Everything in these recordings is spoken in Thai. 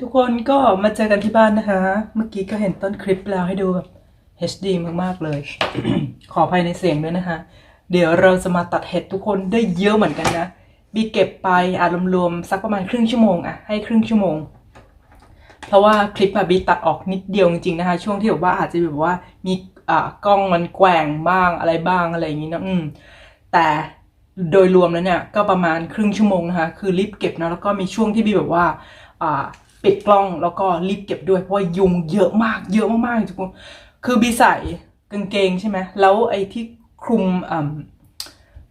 ทุกคนก็มาเจอกันที่บ้านนะคะ เมื่อกี้ก็เห็นต้นคลิปแล้วให้ดูแบบ HD มาก ๆ เลย ขออภัยในเสียงด้วยนะคะ เดี๋ยวเราจะมาตัดเห็ดทุกคนได้เยอะเหมือนกันนะ บีเก็บไปอารวมรวมๆสักประมาณครึ่งชั่วโมงอะให้ครึ่งชั่วโมง เพราะว่าคลิปอะบีตัดออกนิดเดียวจริงๆนะคะ ช่วงที่แบบว่าอาจจะแบบว่ามีอ่ากล้องมันแกว่งบ้างอะไรบ้างอะไรอย่างนี้นะอืมแต่โดยรวมแล้วเนี่ยก็ประมาณครึ่งชั่วโมงนะคะ คือรีบเก็บนะแล้วก็มีช่วงที่บีแบบว่า ปิดกล้องแล้วก็รีบเก็บด้วยเพราะว่ายุงเยอะมากเยอะมากๆทุกคนคือบีใส่กางเกงใช่ไหมแล้วไอ้ที่คลุมอ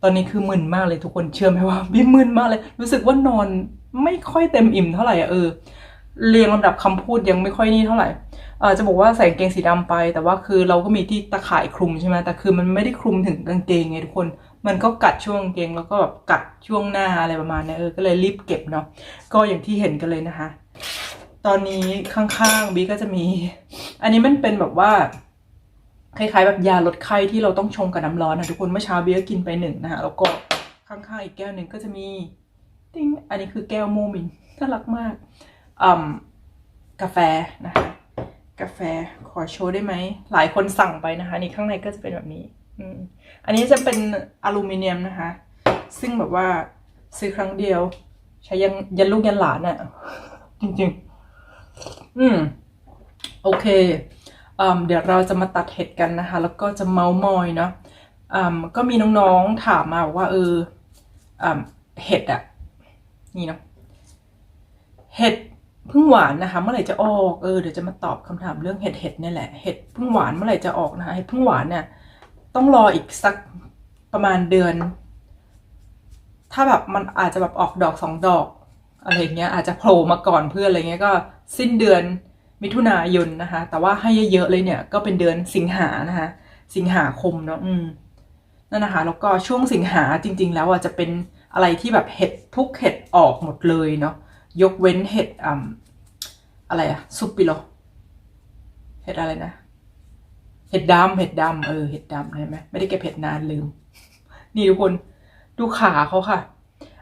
ตอนนี้คือมึนมากเลยทุกคนเชื่อไหมว่าบีมึนมากเลย รู้สึกว่านอนไม่ค่อยเต็มอิ่มเท่าไหร่อะเออเรียงลำดับคำพูดยังไม่ค่อยนี่เท่าไหร่เออจะบอกว่าใส่กางเกงสีดำไป แต่ว่าคือเราก็มีที่ตะข่ายคลุมใช่ไหมแต่คือมันไม่ได้คลุมถึงกางเกงไงทุกคน มันก็กัดช่วงเกงแล้วก็แบบกัดช่วงหน้าอะไรประมาณนี้เออก็เลยรีบเก็บเนาะก็อย่างที่เห็นกันเลยนะคะ ตอนนี้ข้างๆบีก็จะมี อันนี้มันเป็นแบบว่าคล้ายๆแบบยาลดไข้ที่เราต้องชงกับน้ำร้อนนะทุกคนเมื่อเช้าบีก็กินไปหนึ่งนะคะแล้วก็ข้างๆอีกแก้วหนึ่งก็จะมีติ้งอันนี้คือแก้วโมมินน่ารักมากอืมกาแฟนะคะกาแฟขอโชว์ได้ไหมหลายคนสั่งไปนะคะนี่ข้างในก็จะเป็นแบบนี้ อันนี้จะเป็นอลูมิเนียมนะคะ ซึ่งแบบว่าซื้อครั้งเดียว ใช้ยันยันลูกยันหลานอะ่ะ จริง ๆ อืม โอเคเดี๋ยวเราจะมาตัดเห็ดกันนะคะ แล้วก็จะเมาส์มอยเนาะก็มีน้องๆถามมาบอกว่า เออเห็ดอะนี่เนาะเห็ดพึ่งหวานนะคะ เมื่อไหร่จะออกเออเดี๋ยวจะมาตอบคำถามเรื่องเห็ดเห็ดเนี่ยแหละเห็ดพึ่งหวานเมื่อไหร่จะออกนะคะเห็ดพึ่งหวานเนี่ย ต้องรออีกสักประมาณเดือน ถ้าแบบมันอาจจะแบบออกดอกสองดอกอะไรเงี้ยอาจจะโผล่มาก่อนเพื่อนอะไรเงี้ยก็สิ้นเดือนมิถุนายนนะคะ แต่ว่าให้เยอะๆเลยเนี่ยก็เป็นเดือนสิงหานะคะ สิงหาคมเนาะอืมนั่นนะคะแล้วก็ช่วงสิงหาจริง ๆ แล้วอะจะเป็นอะไรที่แบบเห็ดทุกเห็ดออกหมดเลยเนาะยกเว้นเห็ดอ่าอะไรอะซุปปิโลเห็ดอะไรนะ เห็ดดำเห็ดดำเออเห็ดดำเห็นไหมไม่ได้เก็บเห็ดนานลืม นี่ทุกคนดูขาเขาค่ะ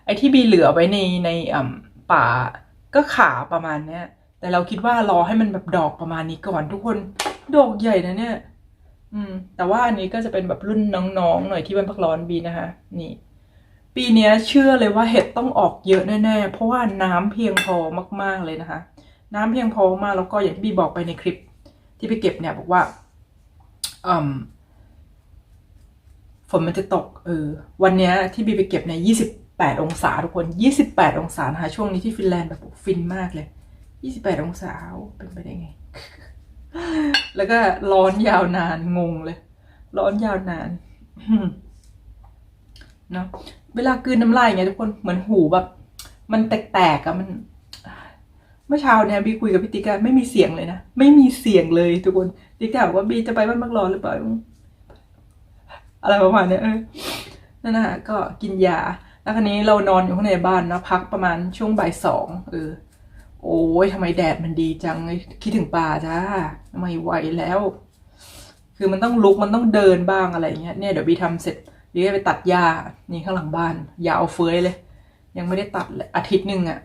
ไอ้ที่บีเหลือไว้ในในอ่าป่าก็ขาประมาณเนี้ย แต่เราคิดว่ารอให้มันแบบดอกประมาณนี้ก่อนทุกคนดอกใหญ่นะเนี่ย อืม แต่ว่าอันนี้ก็จะเป็นแบบรุ่นน้องๆหน่อยที่เป็นพักร้อนบีนะคะ นี่ ปีเนี้ยเชื่อเลยว่าเห็ดต้องออกเยอะแน่ๆเพราะว่าน้ำเพียงพอมากๆเลยนะคะ น้ำเพียงพอมากแล้วก็อย่างที่บีบอกไปในคลิป ที่ไปเก็บเนี่ยบอกว่า ฝนมันจะตก เออ วันเนี้ยที่บีไปเก็บเนี่ยยี่สิบแปดองศาทุกคนยี่สิบแปดองศานะคะช่วงนี้ที่ฟินแลนด์แบบฟินมากเลยยี่สิบแปดองศาเป็นไปได้ไง แล้วก็ร้อนยาวนานงงเลย ร้อนยาวนานเนาะเวลากืนน้ำลายอย่างเงี้ยทุกคนเหมือนหูแบบ มันแตกๆอะมัน เมื่อเช้าเนี่ยบีคุยกับพี่ติ๊กไม่มีเสียงเลยนะ ไม่มีเสียงเลยทุกคนติ๊กถามว่าบีจะไปบ้านมักรอนหรือเปล่าอะไรประมาณเนี้ยเออนั่นนะะก็กินยา แล้วคราวนี้เรานอนอยู่ข้างในบ้านนะพักประมาณช่วงบ่ายสองเออ โอ้ยทำไมแดดมันดีจังเลยคิดถึงป่าจ้าไม่ไหวแล้ว คือมันต้องลุกมันต้องเดินบ้างอะไรเงี้ยเนี่ยเดี๋ยวบีทำเสร็จบีก็ไปตัดหญ้านี่ข้างหลังบ้านยาวเฟ้ยเลย ยังไม่ได้ตัดเลยอาทิตย์หนึ่งอะ่ะ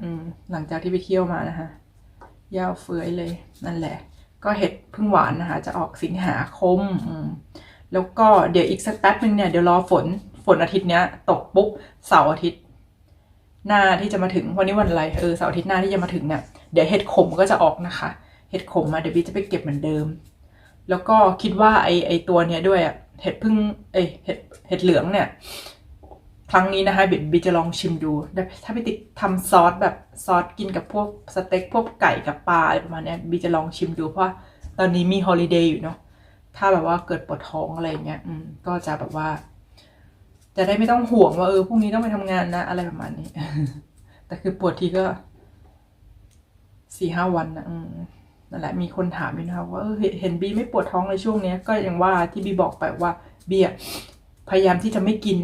หลังจากที่ไปเที่ยวมานะคะยาวเฟ้ยเลยนั่นแหละ ก็เห็ดพึ่งหวานนะคะ จะออกสิงหาคมมแล้วก็เดี๋ยวอีกสักแป๊บหนึ่งเนี่ยเดี๋ยวรอฝนฝนอาทิตย์เนี้ย ตกปุ๊บเสาร์อาทิตย์ หน้าที่จะมาถึงวันนี้วันอะไรเออเสาร์อาทิตย์หน้าที่จะมาถึงเนี่ยเดี๋ยวเห็ดขมก็จะออกนะคะ เห็ดขมมาเดี๋ยวบีจะไปเก็บเหมือนเดิม แล้วก็คิดว่าไอไอตัวเนี้ยด้วยอะเห็ดพึ่งเอยเห็ดเห็ดเหลืองเนี่ย ครั้งนี้นะคะบิบีจะลองชิมดู ถ้าพี่ติ๊กทำซอสแบบซอสกินกับพวกสเต็กพวกไก่กับปลาอะไรประมาณนี้บีจะลองชิมดูเพราะตอนนี้มีฮอลิเดย์อยู่เนาะถ้าแบบว่าเกิดปวดท้องอะไรเงี้ยอืมก็จะแบบว่า จะได้ไม่ต้องห่วงว่าเออพรุ่งนี้ต้องไปทำงานนะ อะไรประมาณนี้ แต่คือปวดทีก็สี่ห้าวันนะอืมนั่นแหละมีคนถามอยู่นะคะว่าเออเห็นบีไม่ปวดท้องในช่วงเนี้ย ก็ยังว่าที่บีบอกไปว่าบีอะพยายามที่จะไม่กิน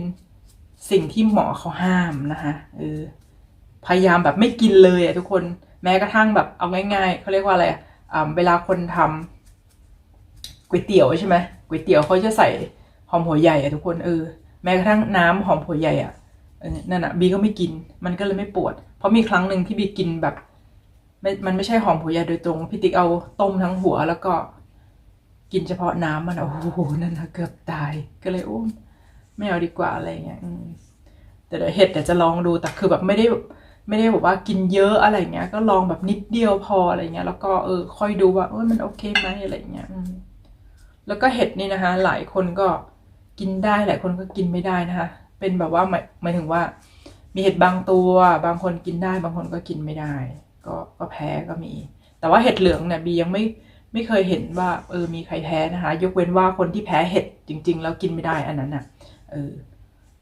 สิ่งที่หมอเขาห้ามนะคะเออพยายามแบบไม่กินเลยอะทุกคนแม้กระทั่งแบบเอาง่ายๆเขาเรียกว่าอะไรอะอ่าเวลาคนทำก๋วยเตี๋ยวใช่ไหมก๋วยเตี๋ยวเขาจะใส่หอมหัวใหญ่อะทุกคนเออแม้กระทั่งน้ำหอมหัวใหญ่อะนั่นอะบีก็ไม่กิน มันก็เลยไม่ปวด เพราะมีครั้งหนึ่งที่บีกินแบบไม่มันไม่ใช่หอมหัวใหญ่โดยตรงพี่ติ๊กเอาต้มทั้งหัวแล้วก็กินเฉพาะน้ำมันโอ้โหนั่นนะเกือบตายก็เลยโอ้ม ไม่เอาดีกว่าอะไรเงี้ยแต่เดี๋ยวเห็ดเดี๋ยวจะลองดูแต่คือแบบไม่ได้ไม่ได้บอกว่ากินเยอะอะไรเงี้ย ก็ลองแบบนิดเดียวพออะไรเงี้ย แล้วก็เออค่อยดูว่าเออมันโอเคไหมอะไรเงี้ยแล้วก็เห็ดนี่นะคะ หลายคนก็กินได้หลายคนก็กินไม่ได้นะคะ เป็นแบบว่าหมายหมายถึงว่า มีเห็ดบางตัว บางคนกินได้ บางคนก็กินไม่ได้ ก็ก็แพ้ก็มี แต่ว่าเห็ดเหลืองเนี่ยบียังไม่ไม่เคยเห็นว่าเออมีใครแพ้นะคะ ยกเว้นว่าคนที่แพ้เห็ดจริง ๆ แล้วกินไม่ได้อันนั้นน่ะ เออ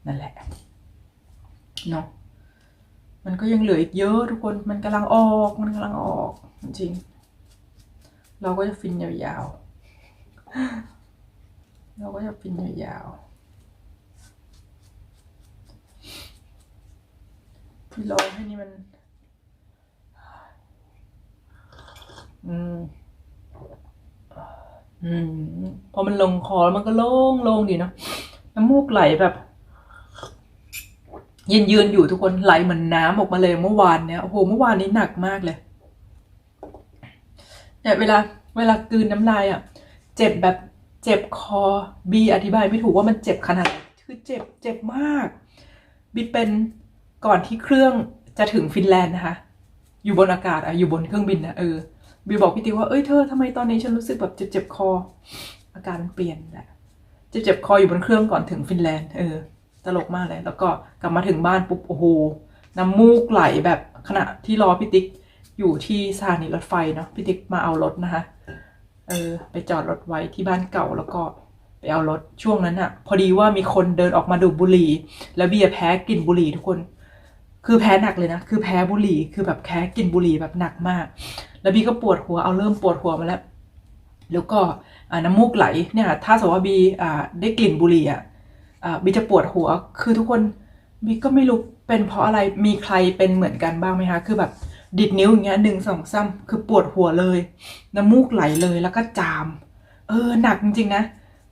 นั่นแหละ เนาะ มันก็ยังเหลืออีกเยอะทุกคน มันกำลังออก มันกำลังออก จริง เราก็จะฟินยาวๆ เราก็จะฟินยาวๆ ที่รอให้นี่มันอืมอืมพอมันลงคอแล้วมันก็โล่งโล่งดีเนาะ น้ำมูกไหลแบบยืนยืนอยู่ทุกคนไหลเหมือนน้ำออกมาเลยเมื่อวานเนี้ยโอ้โหเมื่อวานนี้หนักมากเลยเนี่ยเวลาเวลากืนน้ำลายอะ เจ็บแบบเจ็บคอบีอธิบายไม่ถูกว่ามันเจ็บขนาดคือเจ็บเจ็บมากบีเป็นก่อนที่เครื่องจะถึงฟินแลนด์นะคะ อยู่บนอากาศอะอยู่บนเครื่องบินนะเออบีบอกพี่ติว่าเอ้ยเธอทำไมตอนนี้ฉันรู้สึกแบบเจ็บเจ็บคอ อาการเปลี่ยนแหละ เจ็บเจ็บคออยู่บนเครื่องก่อนถึงฟินแลนด์เออตลกมากเลย แล้วก็กลับมาถึงบ้านปุ๊บโอ้โหน้ำมูกไหลแบบขณะที่รอพี่ติ๊กอยู่ที่สถานีรถไฟเนาะพี่ติ๊กมาเอารถนะคะเออไปจอดรถไว้ที่บ้านเก่าแล้วก็ไปเอารถช่วงนั้นอะพอดีว่ามีคนเดินออกมาดูบุหรี่ แล้วเบียร์แพ้กลิ่นบุหรี่ทุกคน คือแพ้หนักเลยนะ คือแพ้บุหรี่คือแบบแพ้กลิ่นบุหรี่แบบหนักมาก แล้วบีก็ปวดหัวเอาเริ่มปวดหัวมาแล้ว แล้วก็ น้ำมูกไหลเนี่ยถ้าสมมติว่าบีได้กลิ่นบุหรี่อะบีจะปวดหัวคือทุกคนบีก็ไม่รู้เป็นเพราะอะไรมีใครเป็นเหมือนกันบ้างไหมคะคือแบบดิดนิ้วอย่างเงี้ยหนึ่งสองซ้ำคือปวดหัวเลย น้ำมูกไหลเลยแล้วก็จาม เออหนักจริงๆนะ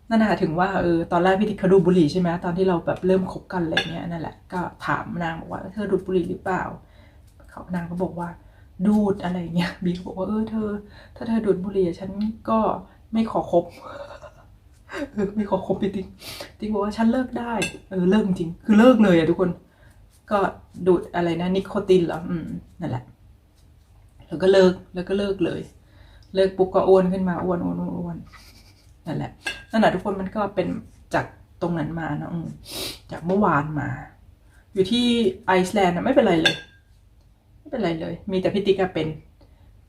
นั่นน่ะถึงว่าเออตอนแรกพี่ติ๊กเขาดูดบุหรี่ใช่ไหมตอนที่เราแบบเริ่มคบกันอะไรเงี้ยนั่นแหละก็ถามนางบอกว่าเธอดูดบุหรี่หรือเปล่าเขานางก็บอกว่าดูดอะไรเงี้ยบีก็บอกว่าเออเธอ ถ้าเธอดูดบุหรี่ฉันก็ ไม่ขอคบเออไม่ขอคบพี่ติ๊กติ๊กบอกว่าฉันเลิกได้ เออเลิกจริง คือเลิกเลยอะทุกคน ก็ดูดอะไรนะนิโคตินเหรออืมนั่นแหละ แล้วก็เลิกแล้วก็เลิกเลย เลิกปุ๊บก็อ้วนขึ้นมาอ้วนอ้วนอ้วนอ้วนนั่นแหละนั่นแหละทุกคนมันก็เป็นจากตรงนั้นมาเนาะจากเมื่อวานมา อยู่ที่ไอซ์แลนด์อะไม่เป็นไรเลย ไม่เป็นไรเลย มีแต่พี่ติ๊กอะเป็น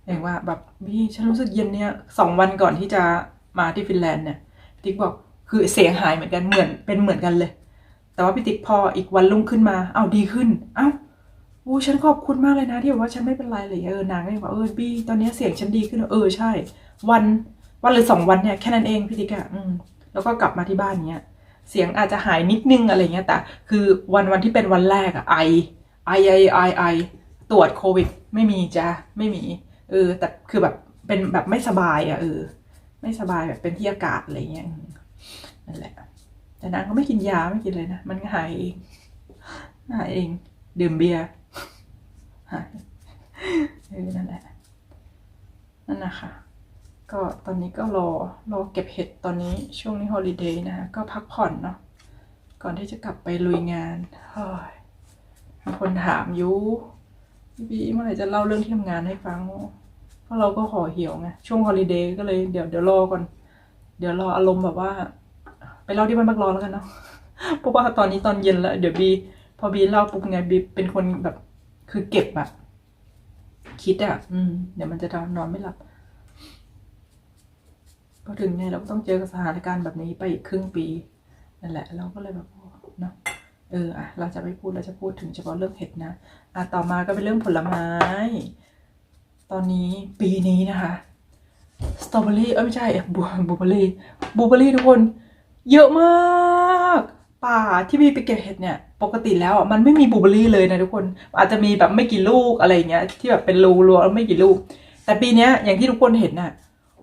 อย่างว่าแบบพี่ฉันรู้สึกเย็นเนี่ยสองวันก่อนที่จะมาที่ฟินแลนด์เนี่ยพี่ติ๊กบอกคือเสียงหายเหมือนกันเหมือนเป็นเหมือนกันเลย แต่ว่าพี่ติ๊กพออีกวันรุ่งขึ้นมา เอาดีขึ้น เอ้าอ้ฉันขอบคุณมากเลยนะที่บอกว่าฉันไม่เป็นไรเลยเออนางก็ยังบอกเออบี้ตอนนี้เสียงฉันดีขึ้นเออใช่ วันวันหรือสองวันเนี่ยแค่นั้นเองพี่ติ๊กอะอืมแล้วก็กลับมาที่บ้านเนี้ยเสียงอาจจะหายนิดนึงอะไรเงี้ยแต่คือวันวันที่เป็นวันแรกอะไอไอไอไอไอตรวจโควิด ไม่มีจ้ะไม่มี เออ แต่คือแบบเป็นแบบไม่สบายอะเออ ไม่สบายแบบเป็นที่อากาศอะไรเงี้ยนั่นแหละ แต่นางก็ไม่กินยาไม่กินเลยนะ มันหายเองหายเอง ดื่มเบียร์หายเออนั่นแหละ นั่นนะคะก็ตอนนี้ก็รอรอเก็บเห็ดตอนนี้ช่วงนี้ฮอลิเดย์นะคะก็พักผ่อนเนาะก่อนที่จะกลับไปลุยงานเฮ้ยมีคนถามยู พี่บีเมื่อไหร่จะเล่าเรื่องที่ทำงานให้ฟัง เพราะเราก็ห่อเหี่ยวไงช่วงฮอลิเดย์ก็เลยเดี๋ยวเดี๋ยวรอก่อน เดี๋ยวรออารมณ์แบบว่า ไปเล่าที่บ้านพักร้อนแล้วกันเนาะเพราะว่าตอนนี้ตอนเย็นแล้ว เดี๋ยวบี พอบีเล่าปุ๊บไงบีเป็นคนแบบ คือเก็บอะคิดอะอืม เดี๋ยวมันจะนอนไม่หลับพอถึงไงเราก็ต้องเจอกับสถานการณ์แบบนี้ไปอีกครึ่งปีนั่นแหละ เราก็เลยแบบเนาะ เอออะเราจะไม่พูดเราจะพูดถึงเฉพาะเรื่องเห็ดนะอะต่อมาก็เป็นเรื่องผลไม้ ตอนนี้ปีนี้นะคะสตรอเบอรี่เอ้ยไม่ใช่บูบูเบอรี่บูเบอรี่ทุกคน เยอะมาก ป่าที่บีไปเก็บเห็ดเนี่ย ปกติแล้วอะมันไม่มีบลูเบอรี่เลยนะทุกคน อาจจะมีแบบไม่กี่ลูกอะไรเงี้ย ที่แบบเป็นรูรวแล้วไม่กี่ลูก แต่ปีเนี้ยอย่างที่ทุกคนเห็นน่ะ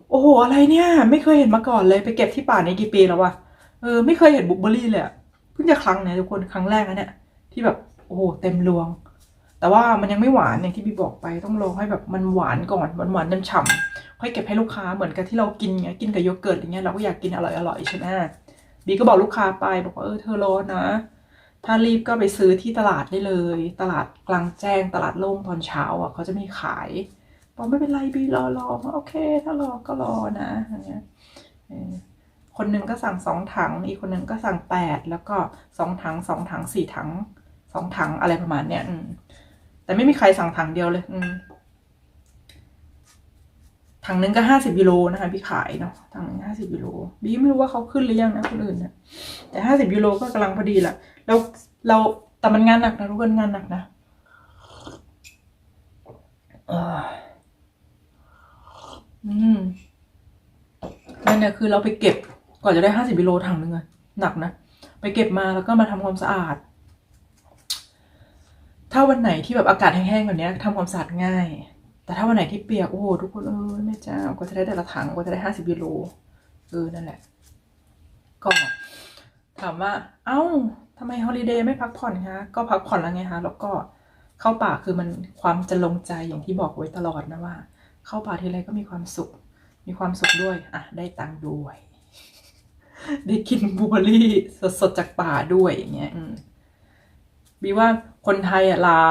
โอ้โหอะไรเนี่ย ไม่เคยเห็นมาก่อนเลยไปเก็บที่ป่าในกี่ปีแล้ววะเออไม่เคยเห็นบลูเบอร์รี่เลยอะ เพิ่งจะครั้งเนี้ยทุกคนครั้งแรกนะเนี่ยที่แบบโอ้โหเต็มรวง แต่ว่ามันยังไม่หวานอย่างที่บีบอกไปต้องรอให้แบบมันหวานก่อนหวานหวานๆฉ่ำค่อยเก็บให้ลูกค้าเหมือนกับที่เรากินไงกินกับโยเกิร์ตอย่างเงี้ยเราก็อยากกินอร่อยๆใช่ไหมบีก็บอกลูกค้าไปบอกว่าเออเธอรอนะ ถ้ารีบก็ไปซื้อที่ตลาดได้เลย ตลาดกลางแจ้งตลาดโล่งตอนเช้าอะเขาจะมีขายบอกไม่เป็นไรบีรอรอโอเค ถ้ารอก็รอนะอย่างเงี้ย คนหนึ่งก็สั่งสองถัง อีกคนหนึ่งก็สั่งแปดแล้วก็สองถังสองถังสี่ถังสองถังอะไรประมาณเนี้ยอืม แต่ไม่มีใครสั่งถังเดียวเลย อืมถังหนึงก็ห้าสิบกิโลนะคะพี่ขายเนาะถังหนึงห้าสิบกิโลบีไม่รู้ว่าเขาขึ้นหรือยังนะคนอื่นนะแต่ห้าสิบกิโลก็กำลังพอดีแหละแล้วเราแต่มันงานหนักนะทุกคนงานหนักนะอ่ออืมนั่นเนี่ยคือเราไปเก็บ กว่อนจะได้ห้าสิบกิโลถังนึงอะหนักนะ ไปเก็บมาแล้วก็มาทำความสะอาด ถ้าวันไหนที่แบบอากาศแห้งๆแบบนี้ยทำความสะอาดง่าย แต่ถ้าวันไหนที่เปียกโอ้โหทุกคนเออแม่เจ้ากว่าจะได้แต่ละถังกว่าจะได้ห้าสิบกิโลเออนั่นแหละ ก็ถามว่า เอ้าทำไมฮอลิเดย์ไม่พักผ่อนคะก็พักผ่อนแล้วไงคะแล้วก็เข้าป่าคือมันความจะลงใจอย่างที่บอกไว้ตลอดนะว่า เข้าป่าทีไรก็มีความสุข มีความสุขด้วยอะได้ตังค์ด้วย ได้กินบลูเบอร์รี่สดๆจากป่าด้วยอย่างเงี้ยอืมบีว่าคนไทยอะหลา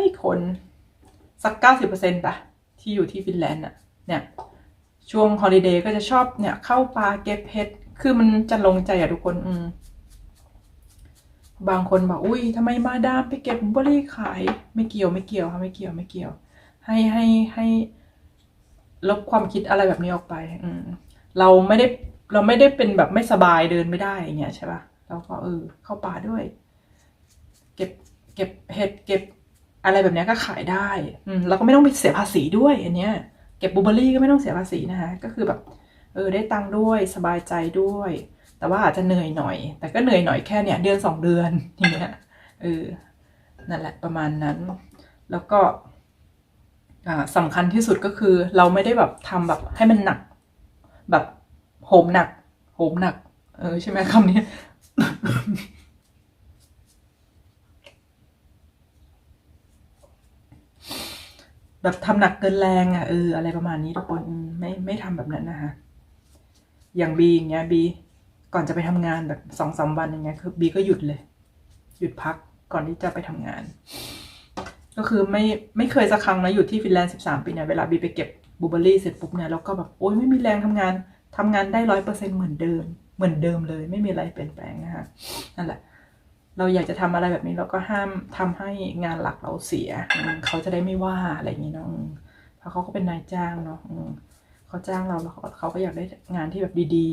ยคนสักเก้าสิบเปอร์เซ็นต์ป่ะที่อยู่ที่ฟินแลนด์อะ เนี่ย ช่วงฮอลิเดย์ก็จะชอบเนี่ย เข้าป่าเก็บเห็ดคือมันจะลงใจอะทุกคน อืมบางคนบอกอุ้ยทำไมมาดามไปเก็บบลูเบอร์รี่ขาย ไม่เกี่ยวไม่เกี่ยวค่ะไม่เกี่ยวไม่เกี่ยว ให้ให้ให้ลบความคิดอะไรแบบนี้ออกไป อืมเราไม่ได้ เราไม่ได้เป็นแบบไม่สบายเดินไม่ได้อย่างเงี้ยใช่ปะเราก็เออเข้าป่าด้วย เก็บเก็บเห็ดเก็บอะไรแบบเนี้ยก็ขายได้อืมแล้วก็ไม่ต้องไปเสียภาษีด้วย อันเนี้ย เก็บบูเบอรี่ก็ไม่ต้องเสียภาษีนะคะก็คือแบบ เออได้ตังค์ด้วยสบายใจด้วย แต่ว่าอาจจะเหนื่อยหน่อย แต่ก็เหนื่อยหน่อยแค่เนี่ยเดือนสองเดือนอย่างเงี้ยเออนั่นแหละประมาณนั้น แล้วก็อ่าสำคัญที่สุดก็คือเราไม่ได้แบบทำแบบให้มันหนัก แบบ โหมหนัก โหมหนัก เออ ใช่ไหมคำนี้ แบบทำหนักเกินแรงอะเอออะไรประมาณนี้ทุกคนไม่ไม่ทำแบบนั้นนะคะอย่างบีอย่างเงี้ยบีก่อนจะไปทำงานแบบสองสามวันอย่างเงี้ยคือบีก็หยุดเลย หยุดพักก่อนที่จะไปทำงาน ก็คือไม่ไม่เคยสักครั้งนะอยู่ที่ฟินแลนด์สิบสามปีเนี่ยเวลาบีไปเก็บบูเบอร์รี่เสร็จปุ๊บเนี่ยแล้วก็แบบโอ๊ยไม่มีแรงทำงาน ทำงานได้ร้อยเปอร์เซ็นเหมือนเดิม เหมือนเดิมเลย ไม่มีอะไรเปลี่ยนแปลงนะคะนั่นแหละ เราอยากจะทำอะไรแบบนี้เราก็ห้ามทำให้งานหลักเราเสีย เขาจะได้ไม่ว่าอะไรอย่างนี้เนาะเพราะเขาก็เป็นนายจ้างเนาะเขาจ้างเราแล้วเขาก็อยากได้งานที่แบบดี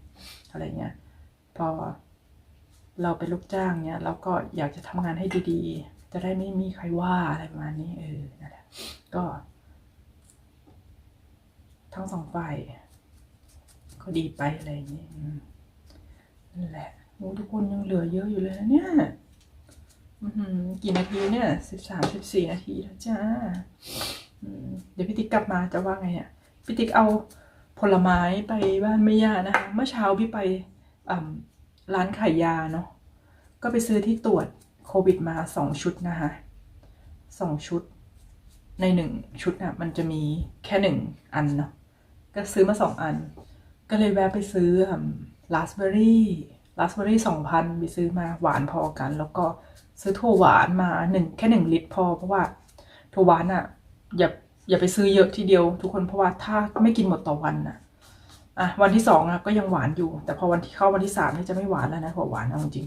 ๆ อะไรเงี้ย พอเราเป็นลูกจ้างเนี้ยเราก็อยากจะทำงานให้ดีๆ จะได้ไม่มีใครว่าอะไรประมาณนี้เออนั่นแหละก็ ทั้งสองฝ่าย ก็ดีไปอะไรอย่างนี้อืมนั่นแหละโอ้ทุกคนยังเหลือเยอะอยู่เลยนะเนี่ยกี่นาทีเนี่ยสิบสามสิบสี่นาทีแล้วจ้าเดี๋ยวพี่ติ๊กกลับมาจะว่าไงเนี่ยพี่ติ๊กเอาผลไม้ไปบ้านแม่ย่านะคะ เมื่อเช้าพี่ไปร้านขายยาเนาะก็ไปซื้อที่ตรวจโควิดมาสองชุดนะคะสองชุด ในหนึ่งชุดน่ะมันจะมีแค่หนึ่งอันเนาะก็ซื้อมาสองอัน ก็เลยแวะไปซื้อราสเบอร์รี่ราสเบอร์รี่สองพันไปซื้อมาหวานพอกัน แล้วก็ซื้อถั่วหวานมาหนึ่งแค่หนึ่งลิตรพอ เพราะว่าถั่วหวานอะ อย่าอย่าไปซื้อเยอะทีเดียว ทุกคนเพราะว่าถ้าไม่กินหมดต่อวันน่ะอะวันที่สองอะก็ยังหวานอยู่ แต่พอวันที่เข้าวันที่สามนี่จะไม่หวานแล้วนะถั่วหวานเอาจริง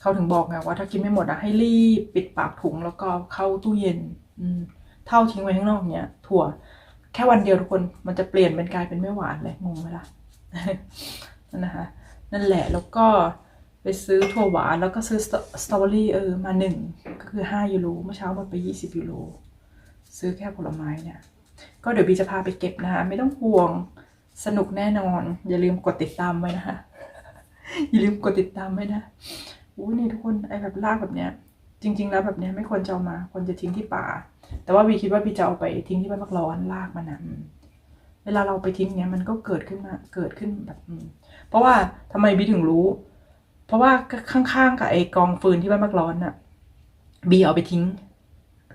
เขาถึงบอกไงว่าถ้ากินไม่หมดอะให้รีบปิดปากถุงแล้วก็เข้าตู้เย็น อืมเท่าทิ้งไว้ข้างนอกเนี้ยถั่ว แค่วันเดียวทุกคนมันจะเปลี่ยนเป็นกลายเป็นไม่หวานเลยงงไหมล่ะนั่นนะคะนั่นแหละแล้วก็ไปซื้อถั่วหวานแล้วก็ซื้อสตรอเบอรี่เออมาหนึ่งก็คือห้ายูโรเมื่อเช้าหมดไปยี่สิบยูโรซื้อแค่ผลไม้เนี่ย ก็เดี๋ยวบีจะพาไปเก็บนะคะ ไม่ต้องห่วงสนุกแน่นอน อย่าลืมกดติดตามไว้นะคะ อย่าลืมกดติดตามไว้นะอู้นี่ทุกคนไอแบบลากแบบเนี้ย จริง ๆ แล้วแบบเนี้ยไม่ควรจะเอามาควรจะทิ้งที่ป่า แต่ว่าบีคิดว่าบีจะเอาไปทิ้งที่บ้านมักร้อนลากมันนะอืมเวลาเราไปทิ้งเนี้ยมันก็เกิดขึ้นมาเกิดขึ้นแบบเพราะว่าทำไมบีถึงรู้ เพราะว่าข้างๆกับไอกองฟืนที่บ้านมักร้อนน่ะบีเอาไปทิ้ง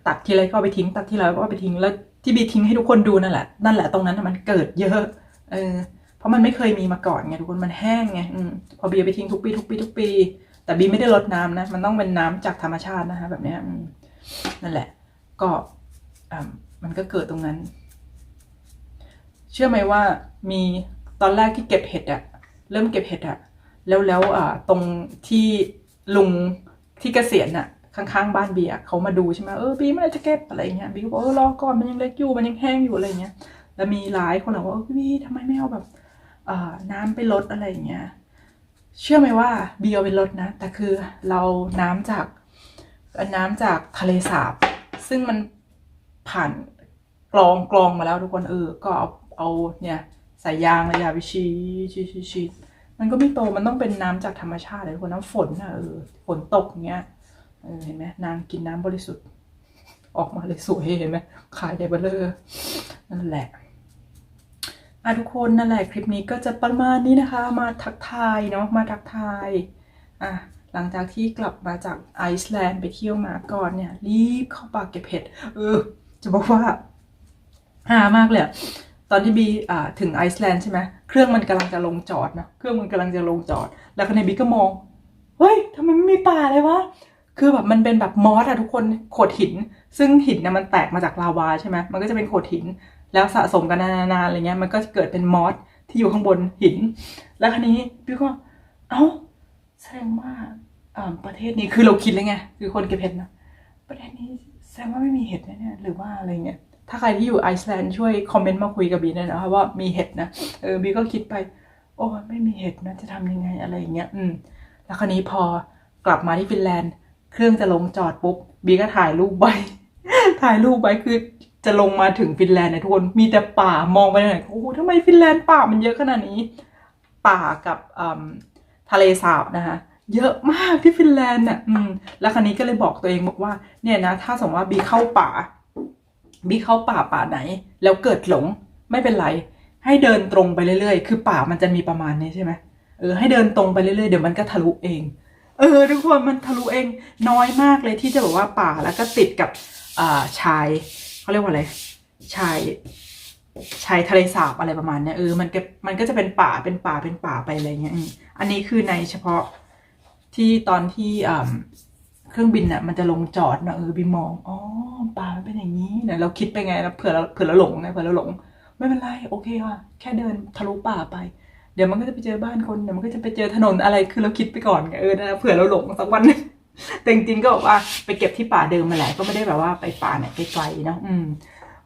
ตัดทีไรก็เอาไปทิ้ง ตัดทีไรก็เอาไปทิ้งแล้วที่บีทิ้งให้ทุกคนดูนั่นแหละนั่นแหละตรงนั้นมันเกิดเยอะเออเพราะมันไม่เคยมีมาก่อนไงทุกคนมันแห้งไงอพอบีไปทิ้งทุกปีทุกปีทุกปี แต่บีไม่ได้ลดน้ำนะ มันต้องเป็นน้ำจากธรรมชาตินะคะแบบเนี้ยนั่นแหละ ก็มันก็เกิดตรงนั้น เชื่อไหมว่ามีตอนแรกที่เก็บเห็ดอะเริ่มเก็บเห็ดอะแล้วแล้วตรงที่ลุงที่เกษียณอะข้างๆบ้านเบียเขามาดูใช่ไหมเออบีเมื่อไหรจะเก็บอะไรเงี้ยบีก็บอกเออรอก่อนมันยังเล็กอยู่มันยังแห้งอยู่อะไรเงี้ยแล้วมีหลายคนบอกว่าเออบีทำไมไม่เอาแบบน้ำไปลดอะไรเงี้ยเชื่อไหมว่าเบีเอาไปลดนะ แต่คือเราน้ำจากน้ำจากทะเลสาบ ซึ่งมันผ่านกรองกรองมาแล้วทุกคนเออ ก็เอาเอาเนี่ยสายยางระยะไปชีชีชีชีมันก็ไม่โตมันต้องเป็นน้ำจากธรรมชาติเลยทุกคนน้ำฝนนะเออฝนตกอย่างเงี้ยเออเห็นไหมนางกินน้ำบริสุทธิ์ ออกมาเลยสวยเห็นไหมขายใหญ่เบลเลอร์นั่นแหละอะทุกคนนั่นแหละคลิปนี้ก็จะประมาณนี้นะคะ มาทักทายเนาะมาทักทายอะ หลังจากที่กลับมาจากไอซ์แลนด์ไปเที่ยวมาก่อนเนี่ย รีบเข้าป่าเก็บเห็ด เออ จะบอกว่าหามากเลยตอนที่บีอ่าถึงไอซ์แลนด์ใช่ไหมเครื่องมันกำลังจะลงจอดนะเครื่องมันกำลังจะลงจอด แล้วคในบีก็มอง เฮ้ยทำไมไม่มีป่าเลยวะคือแบบมันเป็นแบบมอสอะทุกคนโขดหิน ซึ่งหินเนี่ยมันแตกมาจากลาวาใช่ไหมมันก็จะเป็นโขดหิน แล้วสะสมกันนานๆอะไรเงี้ย มันก็จะเกิดเป็นมอสที่อยู่ข้างบนหิน แล้วคราวนี้พี่ก็ เอ้า แสดงว่าอ่าประเทศนี้คือเราคิดเลยไงคือคนเก็บเห็ดนะประเทศนี้แสดงว่าไม่มีเห็ดแน่ๆหรือว่าอะไรเงี้ยถ้าใครที่อยู่ไอซ์แลนด์ช่วยคอมเมนต์มาคุยกับบีหน่อยนะคะว่ามีเห็ดนะเออบีก็คิดไป โอ้ไม่มีเห็ดนะจะทำยังไงอะไรอย่างเงี้ยอืมแล้วคราวนี้พอกลับมาที่ฟินแลนด์ เครื่องจะลงจอดปุ๊บบีก็ถ่ายรูปไว้ถ่ายรูปไว้คือจะลงมาถึงฟินแลนด์เนี่ยทุกคนมีแต่ป่ามองไปไหนโอ้โหทำไมฟินแลนด์ป่ามันเยอะขนาดนี้ ป่ากับอืม ทะเลสาบนะคะเยอะมากที่ฟินแลนด์น่ะอืมแล้วคราวนี้ก็เลยบอกตัวเองบอกว่า เนี่ยนะ ถ้าสมมติว่าบีเข้าป่า บีเข้าป่าป่าไหน แล้วเกิดหลงไม่เป็นไร ให้เดินตรงไปเรื่อยๆ คือป่ามันจะมีประมาณนี้ใช่ไหมเออให้เดินตรงไปเรื่อยๆ เดี๋ยวมันก็ทะลุเอง เออ ทุกคนมันทะลุเองน้อยมากเลยที่จะแบบว่าป่าแล้วก็ติดกับอ่าชายเขาเรียกว่าอะไรชาย ชายทะเลสาบอะไรประมาณเนี้ยเออมันก็มันก็จะเป็นป่าเป็นป่าเป็นป่าไปอะไรเงี้ยอันนี้คือในเฉพาะที่ตอนที่เครื่องบินอะมันจะลงจอดนะเออบินมองอ๋อป่ามันเป็นอย่างนี้เนี่ยเราคิดไปไงแล้วเผื่อเราเผื่อเราหลงไงเผื่อเราหลง ไม่เป็นไรโอเคค่ะแค่เดินทะลุป่าไป เดี๋ยวมันก็จะไปเจอบ้านคนเดี๋ยวมันก็จะไปเจอถนนอะไรคือเราคิดไปก่อนไงเออนะเผื่อเราหลงสักวันนึงแต่จริงๆก็บอกว่าไปเก็บที่ป่าเดิมมาแหละก็ไม่ได้แบบว่าไปป่าไหนไกลๆเนอะอืม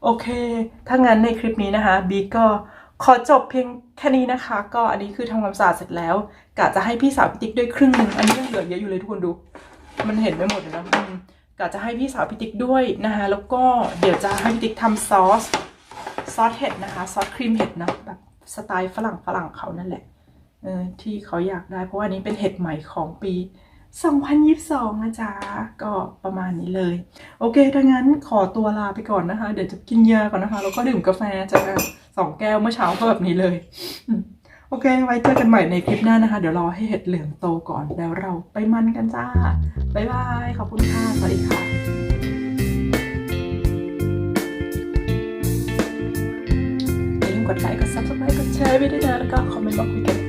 โอเค ถ้างั้นในคลิปนี้นะคะบีก็ขอจบเพียงแค่นี้นะคะ ก็อันนี้คือทำความสะอาดเสร็จแล้วกะจะให้พี่สาวพี่ติ๊กด้วยครึ่งหนึ่งอันนี้ยังเหลือเยอะอยู่เลยทุกคนดู มันเห็นไม่หมดเลยนะอืมกะจะให้พี่สาวพี่ติ๊กด้วยนะคะแล้วก็เดี๋ยวจะให้พี่ติ๊กทำซอสซอสเห็ดนะคะซอสครีมเห็ดนะแบบสไตล์ฝรั่งฝรั่งเขานั่นแหละเออที่เขาอยากได้เพราะว่านนี้เป็นเห็ดใหม่ของปี 2022 นะจ๊ะ ก็ประมาณนี้เลย โอเคถ้างั้นขอตัวลาไปก่อนนะคะ เดี๋ยวจะกินยาก่อนนะคะ แล้วก็ดื่มกาแฟจากสองแก้วเมื่อเช้าก็แบบนี้เลย โอเค ไว้เจอกันใหม่ในคลิปหน้านะคะ เดี๋ยวรอให้เห็ดเหลืองโตก่อนแล้วเราไปมันกันจ้า บ๊ายบาย ขอบคุณค่ะ สวัสดีค่ะอย่าลืมกดไลค์กด subscribe กดแชร์ไปด้วยนะแล้วก็คอมเมนต์มาคุยกัน